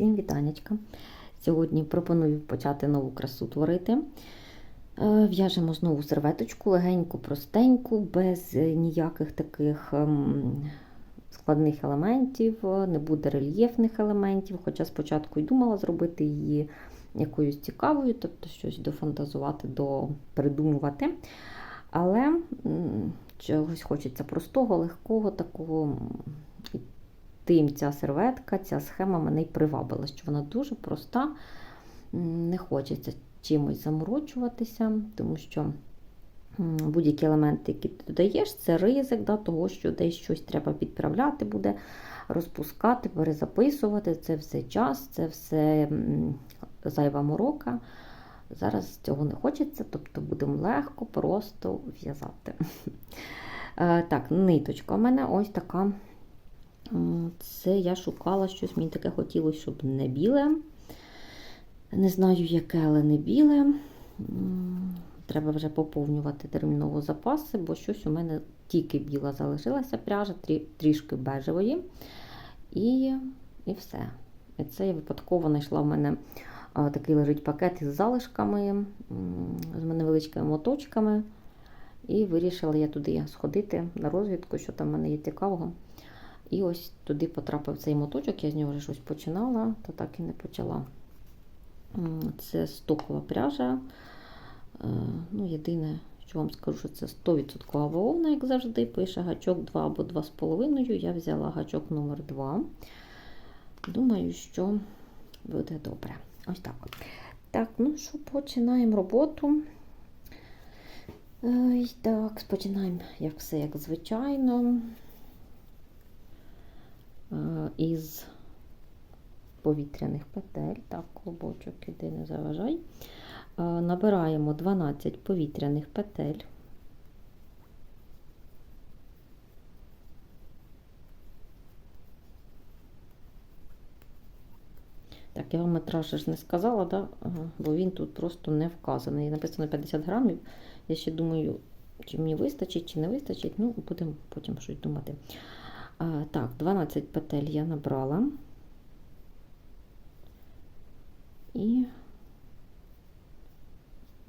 Всім вітанечка. Сьогодні пропоную почати нову красу творити. Е, В'яжемо знову серветочку, легеньку, простеньку, без ніяких таких ем, складних елементів, не буде рельєфних елементів. Хоча спочатку й думала зробити її якоюсь цікавою, тобто щось дофантазувати, допридумувати. Але чогось хочеться простого, легкого, такого. Тим ця серветка, ця схема мене й привабила, що вона дуже проста, не хочеться чимось заморочуватися, тому що будь-які елементи, які ти додаєш, це ризик да, того, що десь щось треба підправляти буде, розпускати, перезаписувати. Це все час, це все зайва морока. Зараз цього не хочеться, тобто будемо легко, просто в'язати. Е, Так, ниточка у мене ось така. Це я шукала щось, мені таке хотілося, щоб не біле. Не знаю, яке, але не біле. Треба вже поповнювати терміново запаси, бо щось у мене тільки біла залишилася пряжа, трі- трішки бежевої. І, і все. І це я випадково знайшла в мене а, такий лежить пакет із залишками, з невеличкими моточками. І вирішила я туди сходити на розвідку, що там в мене є цікавого. І ось туди потрапив цей моточок, я з нього вже щось починала, та так і не почала. Це стокова пряжа. Е, Ну, Єдине, що вам скажу, що це 100% вовна, як завжди, пише гачок 2 або 2,5. Я взяла гачок номер 2. Думаю, що буде добре. Ось так. Так, ну що, починаємо роботу. І Так, починаємо, як все, як звичайно. Е, Із повітряних петель. Так, клубочок іди, не заважай. Е, Набираємо 12 повітряних петель. Так, я вам метраж ж не сказала, да? Бо він тут просто не вказаний. Написано 50 грамів. Я ще думаю, чи мені вистачить, чи не вистачить. Ну, будемо потім щось думати. Так, 12 петель я набрала. І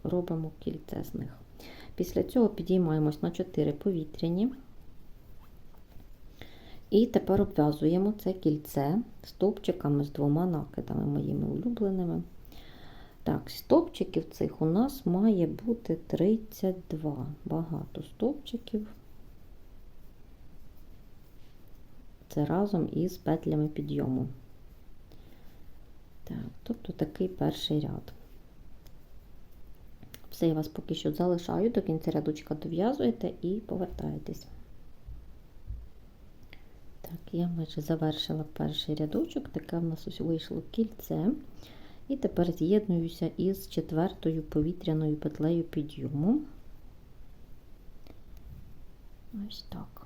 робимо кільце з них. Після цього підіймаємось на 4 повітряні. І тепер обв'язуємо це кільце стовпчиками з двома накидами моїми улюбленими. Так, стовпчиків цих у нас має бути 32. Багато стовпчиків. Це разом із петлями підйому. Так, тобто такий перший ряд. Все, я вас поки що залишаю, до кінця рядочка дов'язуєте і повертаєтесь. Так, я майже завершила перший рядочок, таке в нас ось вийшло кільце. І тепер з'єднуюся із четвертою повітряною петлею підйому. Ось так.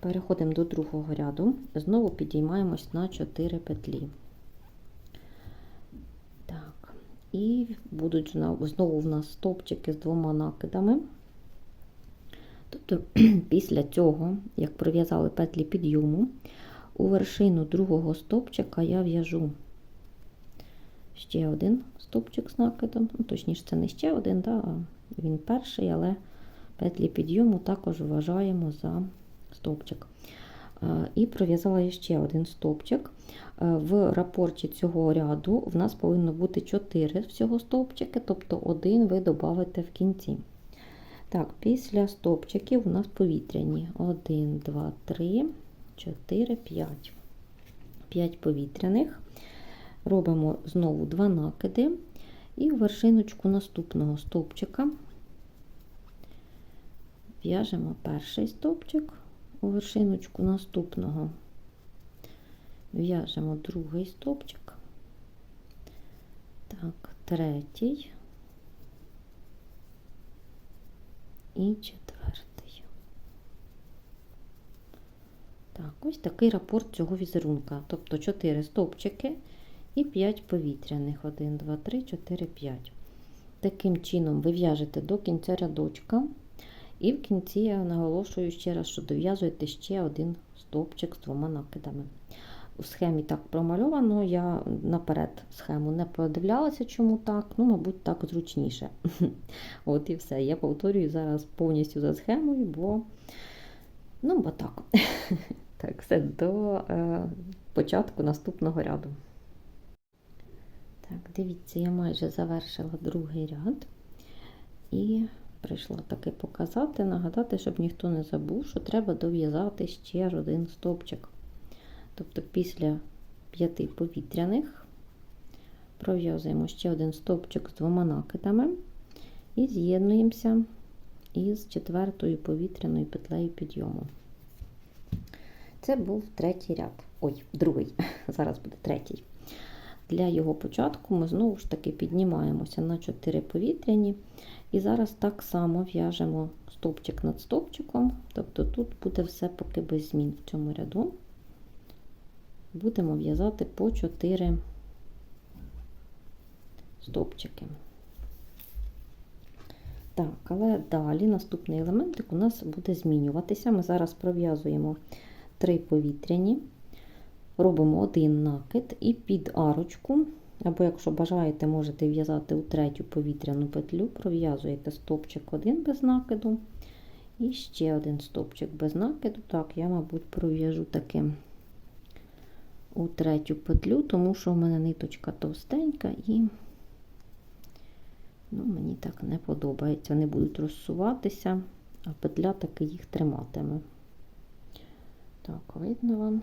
Переходимо до другого ряду, знову підіймаємось на 4 петлі. Так, і будуть знову в нас стовпчики з двома накидами. Тобто, після цього, як пров'язали петлі підйому, у вершину другого стовпчика я в'яжу ще один стовпчик з накидом. Ну, точніше, це не ще один, да, він перший, але петлі підйому також вважаємо за стовпчик. І пров'язала ще один стовпчик. В рапорті цього ряду в нас повинно бути 4 всього стовпчики, тобто один ви додавите в кінці. Так, після стовпчиків у нас повітряні. 1, 2, 3, 4, 5. 5 повітряних. Робимо знову 2 накиди і в вершиночку наступного стовпчика в'яжемо перший стовпчик, вершиночку наступного в'яжемо другий стовпчик, так, третій і четвертий. Так, ось такий рапорт цього візерунка. Тобто 4 стовпчики і 5 повітряних. 1, 2, 3, 4, 5. Таким чином ви в'яжете до кінця рядочка. І в кінці я наголошую ще раз, що дов'язуєте ще один стовпчик з двома накидами. у схемі так промальовано, я наперед схему не подивлялася, чому так. Ну, мабуть, так зручніше. От і все. Я повторюю зараз повністю за схемою, бо ну, бо так. Так, все до е, початку наступного ряду. Так, дивіться, я майже завершила другий ряд. І прийшла таки показати, нагадати, щоб ніхто не забув, що треба дов'язати ще один стовпчик. Тобто після п'яти повітряних пров'язуємо ще один стовпчик з двома накидами і з'єднуємося із четвертою повітряною петлею підйому. Це був третій ряд. Ой, другий, зараз буде третій. Для його початку ми знову ж таки піднімаємося на 4 повітряні. І зараз так само в'яжемо стовпчик над стовпчиком. Тобто тут буде все поки без змін в цьому ряду. Будемо в'язати по 4 стовпчики. Так, але далі наступний елементик у нас буде змінюватися. Ми зараз пров'язуємо 3 повітряні, робимо один накид і під арочку, або, якщо бажаєте, можете в'язати у третю повітряну петлю, пров'язуєте стовпчик один без накиду, і ще один стовпчик без накиду. Так, я, мабуть, пров'яжу таки у третю петлю, тому що в мене ниточка товстенька і ну, мені так не подобається. Вони будуть розсуватися, а петля таки їх триматиме. Так, видно вам.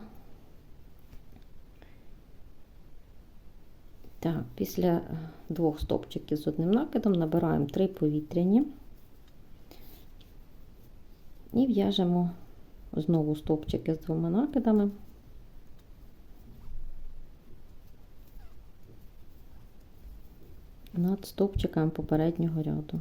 Так, після двох стопчиків з одним накидом набираємо три повітряні і в'яжемо знову стопчики з двома накидами. Над стопчиками попереднього ряду.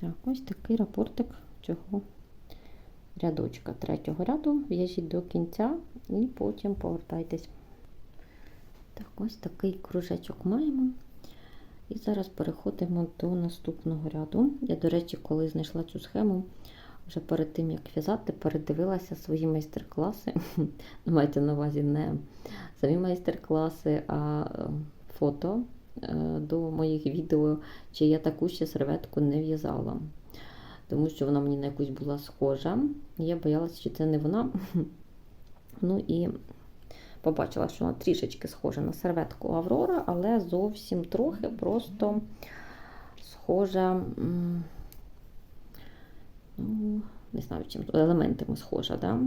Так, ось такий рапортик цього рядочка третього ряду. В'яжіть до кінця і потім повертайтесь. Так, ось такий кружечок маємо. І зараз переходимо до наступного ряду. Я, до речі, коли знайшла цю схему, вже перед тим, як в'язати, передивилася свої майстер-класи. Майте на увазі не самі майстер-класи, а фото до моїх відео, чи я таку ще серветку не в'язала. Тому що вона мені на якусь була схожа. Я боялася, що це не вона. Ну і побачила, що вона трішечки схожа на серветку Аврора, але зовсім трохи просто схожа, ну, не знаю, чим елементами схожа, да?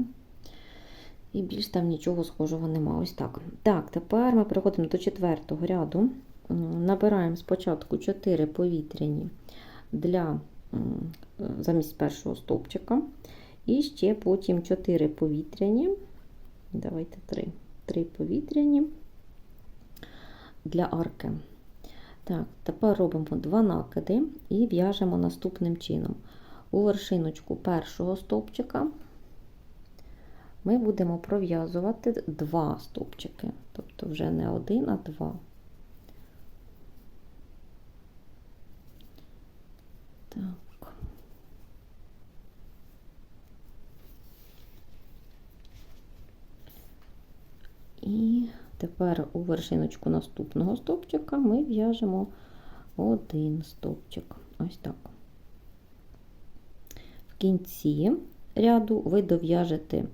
І більш там нічого схожого немає. Ось так. Так, тепер ми переходимо до четвертого ряду. Набираємо спочатку 4 повітряні для замість першого стовпчика. І ще потім 4 повітряні. Давайте 3. 3 повітряні для арки. Так, тепер робимо 2 накиди і в'яжемо наступним чином. У вершиночку першого стовпчика ми будемо пров'язувати 2 стовпчики, тобто вже не один, а 2. Так. І тепер у вершиночку наступного стовпчика ми в'яжемо один стовпчик. Ось так. В кінці ряду ви дов'яжете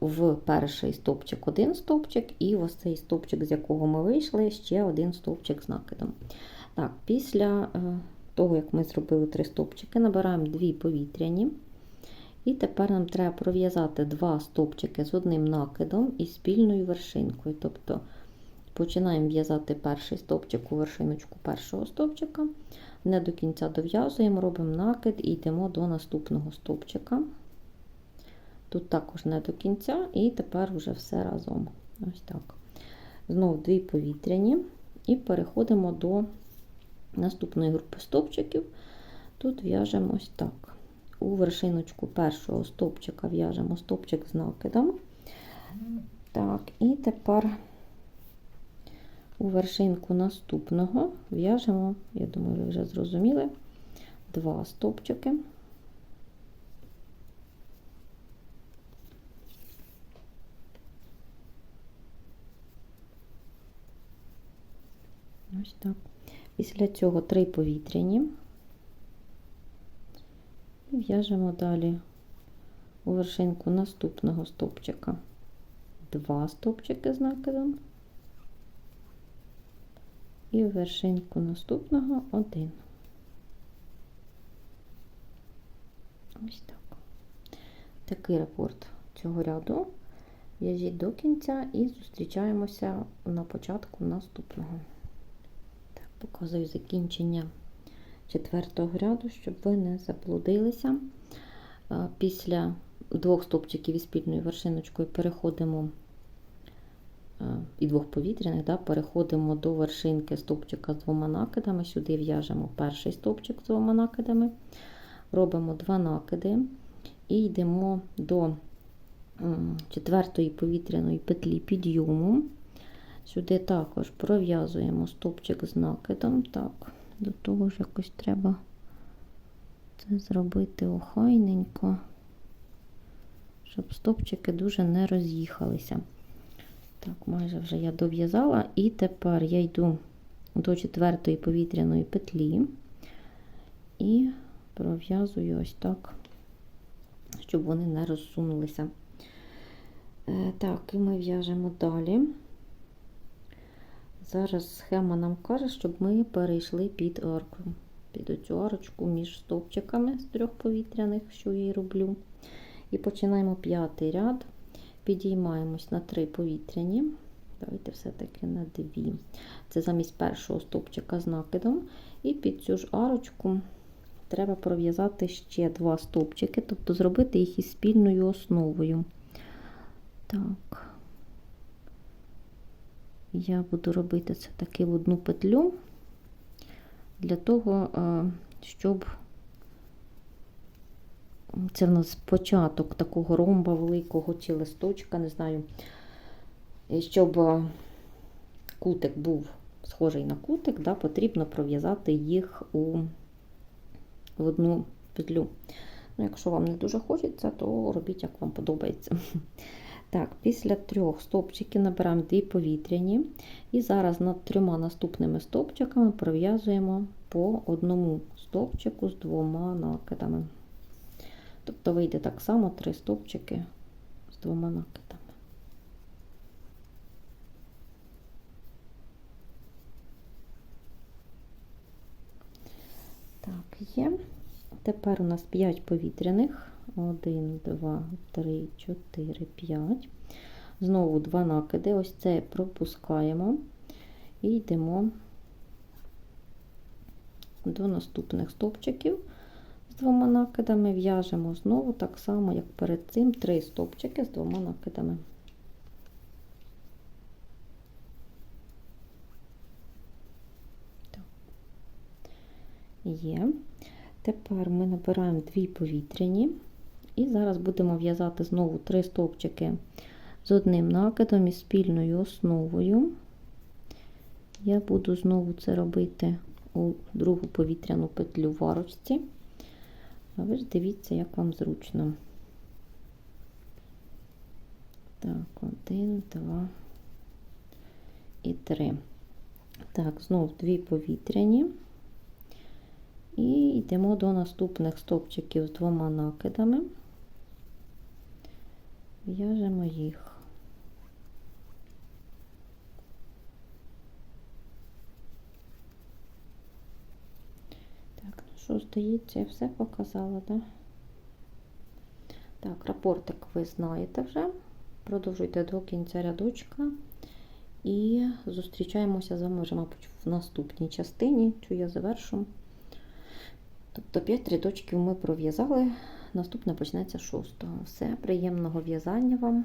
в перший стовпчик один стовпчик, і ось цей стовпчик, з якого ми вийшли, ще один стовпчик з накидом. Так, після того, як ми зробили три стовпчики, набираємо дві повітряні. І тепер нам треба пров'язати два стовпчики з одним накидом і спільною вершинкою. Тобто починаємо в'язати перший стовпчик у вершиночку першого стовпчика, не до кінця дов'язуємо, робимо накид і йдемо до наступного стовпчика. Тут також не до кінця, і тепер вже все разом. Ось так. Знову дві повітряні, і переходимо до наступної групи стовпчиків. Тут в'яжемо ось так. У вершиночку першого стовпчика в'яжемо стовпчик з накидом. Так, і тепер у вершинку наступного в'яжемо, я думаю, ви вже зрозуміли, два стовпчики. Ось так. Після цього три повітряні. І в'яжемо далі у вершинку наступного стовпчика два стовпчики з накидом. І в вершинку наступного один. Ось так. Такий рапорт цього ряду. В'яжіть до кінця і зустрічаємося на початку наступного. Показую закінчення четвертого ряду, щоб ви не заблудилися. Після двох стопчиків із спільною вершиночкою переходимо і двох повітряних, да, переходимо до вершинки стовпчика з двома накидами. Сюди в'яжемо перший стовпчик з двома накидами, робимо два накиди і йдемо до четвертої повітряної петлі підйому. Сюди також пров'язуємо стовпчик з накидом. Так, до того ж якось треба це зробити охайненько, щоб стовпчики дуже не роз'їхалися. Так, майже вже я дов'язала, і тепер я йду до четвертої повітряної петлі і пров'язую ось так, щоб вони не розсунулися. Е, так, і ми в'яжемо далі. Зараз схема нам каже, щоб ми перейшли під арку, під оцю арочку між стовпчиками з трьох повітряних, що я і роблю. І починаємо п'ятий ряд, підіймаємось на три повітряні. Давайте все-таки на дві. Це замість першого стовпчика з накидом. І під цю ж арочку треба пров'язати ще два стовпчики, тобто зробити їх із спільною основою. Так. Я буду робити це таки в одну петлю для того, е, щоб це в нас початок такого ромба великого чи листочка, не знаю, щоб е, кутик був схожий на кутик, да, потрібно пров'язати їх у в одну петлю. Ну, Якщо вам не дуже хочеться, то робіть, як вам подобається. Так, Після трьох стовпчиків набираємо дві повітряні. І зараз над трьома наступними стовпчиками пров'язуємо по одному стовпчику з двома накидами. Тобто вийде так само три стовпчики з двома накидами. Так, є. Тепер у нас 5 повітряних. 1, 2, 3, 4, 5. Знову два накиди. Ось це пропускаємо і йдемо до наступних стовпчиків з двома накидами, в'яжемо знову так само, як перед цим, три стовпчики з двома накидами. Є. Тепер ми набираємо дві повітряні. І зараз будемо в'язати знову три стовпчики з одним накидом і спільною основою. Я буду знову це робити у другу повітряну петлю в арочці. А ви ж дивіться, як вам зручно. Так, один, два і три. Так, знову дві повітряні. І йдемо до наступних стовпчиків з двома накидами в'яжемо їх. Так, ну що, здається, я все показала, так? Так, рапортик ви знаєте вже. Продовжуйте до кінця рядочка. І зустрічаємося з вами вже, мабуть, в наступній частині, цю я завершу. Тобто 5 рядочків ми пров'язали. Наступне почнеться шостого. Все, приємного в'язання вам.